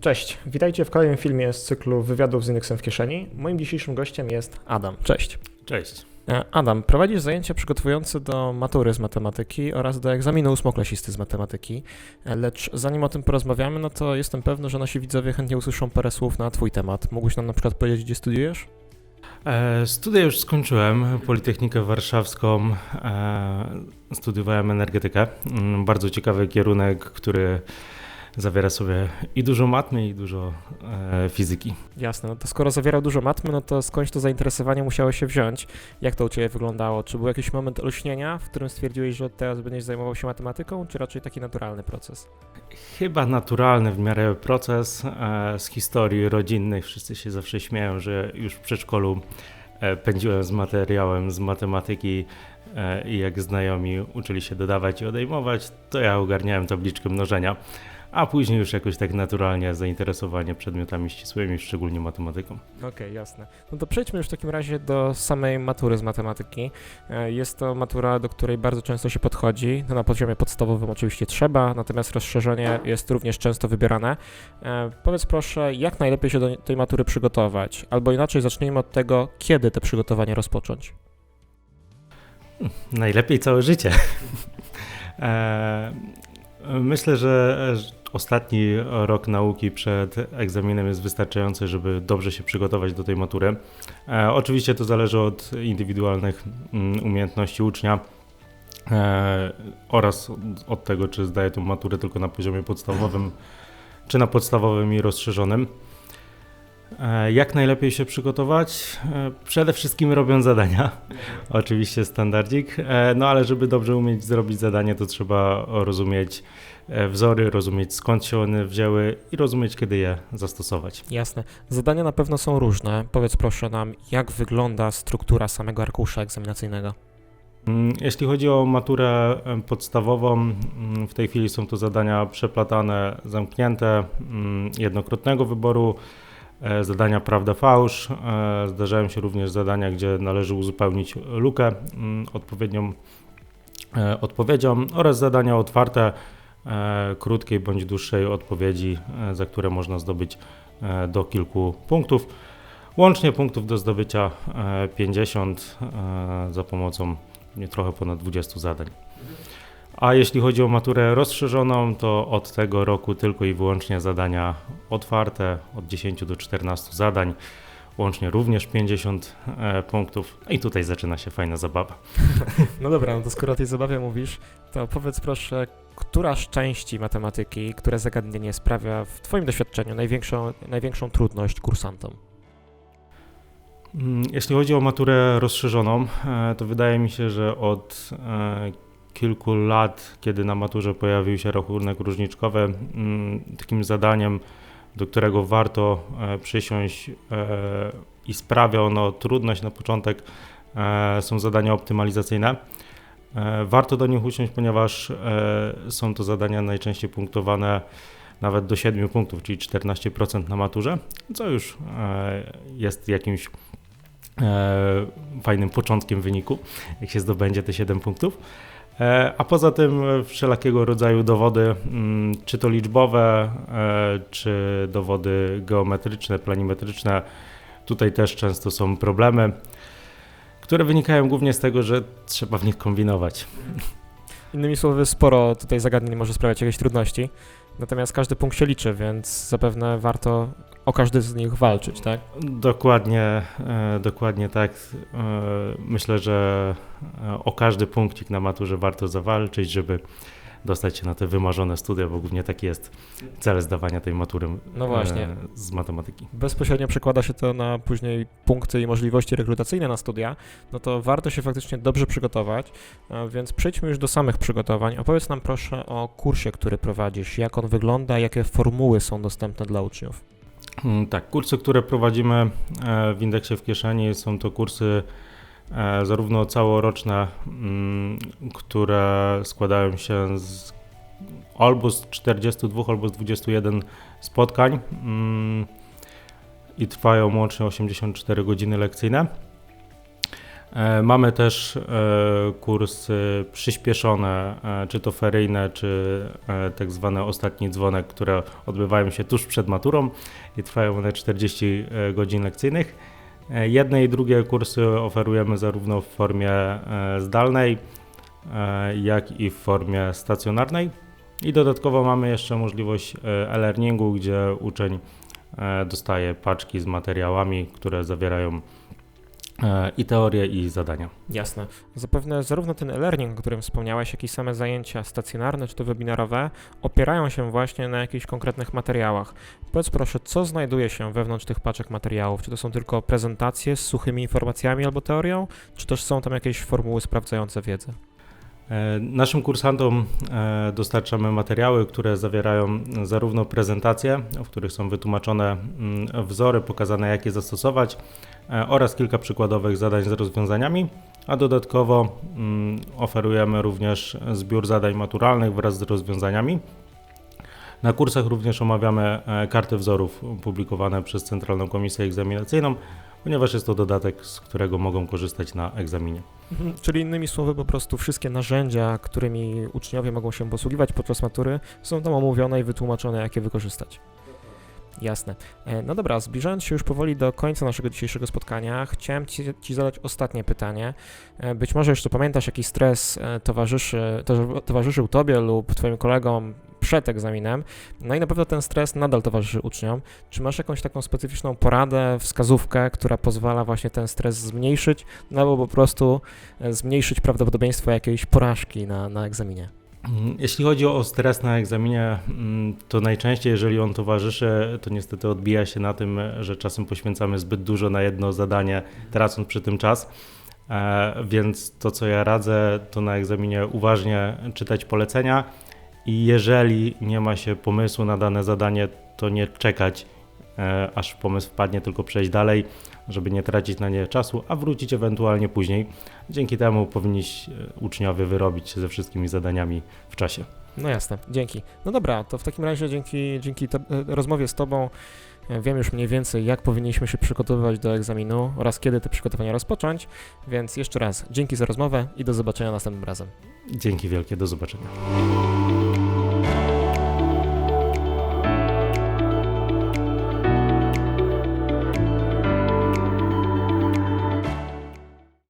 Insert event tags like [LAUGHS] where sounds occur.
Cześć, witajcie w kolejnym filmie z cyklu wywiadów z Linuxem w kieszeni. Moim dzisiejszym gościem jest Adam. Cześć. Cześć. E, Adam, prowadzisz zajęcia przygotowujące do matury z matematyki oraz do egzaminu ósmoklasisty z matematyki, E, lecz zanim o tym porozmawiamy, no to jestem pewny, że nasi widzowie chętnie usłyszą parę słów na twój temat. Mógłbyś nam na przykład powiedzieć, gdzie studiujesz? E, studia już skończyłem, Politechnikę Warszawską, e, studiowałem energetykę. Mm, Bardzo ciekawy kierunek, który zawiera sobie i dużo matmy, i dużo e, fizyki. Jasne, no to skoro zawierał dużo matmy, no to skądś to zainteresowanie musiało się wziąć. Jak to u Ciebie wyglądało? Czy był jakiś moment olśnienia, w którym stwierdziłeś, że od teraz będziesz zajmował się matematyką, czy raczej taki naturalny proces? Chyba naturalny w miarę proces e, z historii rodzinnej. Wszyscy się zawsze śmieją, że już w przedszkolu e, pędziłem z materiałem z matematyki e, i jak znajomi uczyli się dodawać i odejmować, to ja ogarniałem tabliczkę mnożenia. A później już jakoś tak naturalnie zainteresowanie przedmiotami ścisłymi, szczególnie matematyką. Okej, jasne. No to przejdźmy już w takim razie do samej matury z matematyki. E, Jest to matura, do której bardzo często się podchodzi. No na poziomie podstawowym oczywiście trzeba, natomiast rozszerzenie jest również często wybierane. E, Powiedz proszę, jak najlepiej się do tej matury przygotować? Albo inaczej zacznijmy od tego, kiedy te przygotowania rozpocząć. Najlepiej całe życie. [LAUGHS] E, Myślę, że ostatni rok nauki przed egzaminem jest wystarczający, żeby dobrze się przygotować do tej matury. E, Oczywiście to zależy od indywidualnych mm, umiejętności ucznia e, oraz od tego, czy zdaje tą maturę tylko na poziomie podstawowym, czy na podstawowym i rozszerzonym. E, Jak najlepiej się przygotować? E, Przede wszystkim robiąc zadania. [LAUGHS] Oczywiście standardzik. E, No ale żeby dobrze umieć zrobić zadanie, to trzeba rozumieć wzory, rozumieć skąd się one wzięły i rozumieć, kiedy je zastosować. Jasne. Zadania na pewno są różne. Powiedz proszę nam, jak wygląda struktura samego arkusza egzaminacyjnego. Mm, Jeśli chodzi o maturę podstawową, mm, w tej chwili są to zadania przeplatane, zamknięte, mm, jednokrotnego wyboru, zadania prawda-fałsz. E, Zdarzają się również zadania, gdzie należy uzupełnić lukę mm, odpowiednią e, odpowiedzią oraz zadania otwarte, e, krótkiej bądź dłuższej odpowiedzi, e, za które można zdobyć e, do kilku punktów. Łącznie punktów do zdobycia e, 50 e, za pomocą trochę ponad 20 zadań. A jeśli chodzi o maturę rozszerzoną, to od tego roku tylko i wyłącznie zadania otwarte, od 10 do 14 zadań, łącznie również 50 e, punktów. I tutaj zaczyna się fajna zabawa. [LAUGHS] No dobra, no to skoro o tej zabawie mówisz, to powiedz proszę, która z części matematyki, które zagadnienie sprawia w Twoim doświadczeniu największą, największą trudność kursantom? Mm, Jeśli chodzi o maturę rozszerzoną, e, to wydaje mi się, że od e, kilku lat, kiedy na maturze pojawił się rachunek różniczkowy, mm, takim zadaniem, do którego warto e, przysiąść e, i sprawia ono trudność na początek, e, są zadania optymalizacyjne. Warto do nich usiąść, ponieważ są to zadania najczęściej punktowane nawet do 7 punktów, czyli 14% na maturze, co już jest jakimś fajnym początkiem wyniku, jak się zdobędzie te 7 punktów. E, A poza tym wszelakiego rodzaju dowody, mm, czy to liczbowe, e, czy dowody geometryczne, planimetryczne, tutaj też często są problemy, które wynikają głównie z tego, że trzeba w nich kombinować. Innymi słowy, sporo tutaj zagadnień może sprawiać jakieś trudności, natomiast każdy punkt się liczy, więc zapewne warto o każdy z nich walczyć, tak? Dokładnie, e, dokładnie tak. E, myślę, że e, o każdy punkcik na maturze warto zawalczyć, żeby dostać się na te wymarzone studia, bo głównie taki jest cel zdawania tej matury No właśnie. e, z matematyki. Bezpośrednio przekłada się to na później punkty i możliwości rekrutacyjne na studia, no to warto się faktycznie dobrze przygotować, więc przejdźmy już do samych przygotowań. Opowiedz nam proszę o kursie, który prowadzisz, jak on wygląda, jakie formuły są dostępne dla uczniów. Mm, Tak, kursy, które prowadzimy e, w indeksie w kieszeni, są to kursy zarówno całoroczne, mm, które składają się z albo z 42, albo z 21 spotkań mm, i trwają łącznie 84 godziny lekcyjne. E, Mamy też e, kursy przyspieszone, e, czy to feryjne, czy e, tak zwane ostatni dzwonek, które odbywają się tuż przed maturą i trwają one 40 e, godzin lekcyjnych. Jedne i drugie kursy oferujemy zarówno w formie e, zdalnej, e, jak i w formie stacjonarnej. I dodatkowo mamy jeszcze możliwość e, e-learningu, gdzie uczeń dostaje paczki z materiałami, które zawierają i teorię, i zadania. Jasne. Zapewne zarówno ten e-learning, o którym wspomniałeś, jak i same zajęcia stacjonarne czy to webinarowe opierają się właśnie na jakichś konkretnych materiałach. Powiedz proszę, co znajduje się wewnątrz tych paczek materiałów? Czy to są tylko prezentacje z suchymi informacjami albo teorią, czy też są tam jakieś formuły sprawdzające wiedzę? E, Naszym kursantom e, dostarczamy materiały, które zawierają zarówno prezentacje, w których są wytłumaczone mm, wzory, pokazane jak je zastosować, e, oraz kilka przykładowych zadań z rozwiązaniami, a dodatkowo mm, oferujemy również zbiór zadań maturalnych wraz z rozwiązaniami. Na kursach również omawiamy karty wzorów publikowane przez Centralną Komisję Egzaminacyjną, ponieważ jest to dodatek, z którego mogą korzystać na egzaminie. Mhm, Czyli innymi słowy, po prostu wszystkie narzędzia, którymi uczniowie mogą się posługiwać podczas matury, są tam omówione i wytłumaczone, jak je wykorzystać. Jasne. E, No dobra, zbliżając się już powoli do końca naszego dzisiejszego spotkania, chciałem Ci, ci zadać ostatnie pytanie. E, Być może jeszcze pamiętasz, jaki stres e, towarzyszy, to- towarzyszył Tobie lub Twoim kolegom przed egzaminem, no i na pewno ten stres nadal towarzyszy uczniom. Czy masz jakąś taką specyficzną poradę, wskazówkę, która pozwala właśnie ten stres zmniejszyć, no albo po prostu e, zmniejszyć prawdopodobieństwo jakiejś porażki na, na egzaminie? Mm, Jeśli chodzi o stres na egzaminie, mm, to najczęściej, jeżeli on towarzyszy, to niestety odbija się na tym, że czasem poświęcamy zbyt dużo na jedno zadanie, tracąc przy tym czas. E, Więc to, co ja radzę, to na egzaminie uważnie czytać polecenia i jeżeli nie ma się pomysłu na dane zadanie, to nie czekać, e, aż pomysł wpadnie, tylko przejść dalej, żeby nie tracić na nie czasu, a wrócić ewentualnie później. Dzięki temu powinni e, uczniowie wyrobić się ze wszystkimi zadaniami w czasie. No jasne, dzięki. No dobra, to w takim razie dzięki, dzięki to, e, rozmowie z Tobą e, wiem już mniej więcej, jak powinniśmy się przygotowywać do egzaminu oraz kiedy te przygotowania rozpocząć, więc jeszcze raz dzięki za rozmowę i do zobaczenia następnym razem. Dzięki wielkie, do zobaczenia.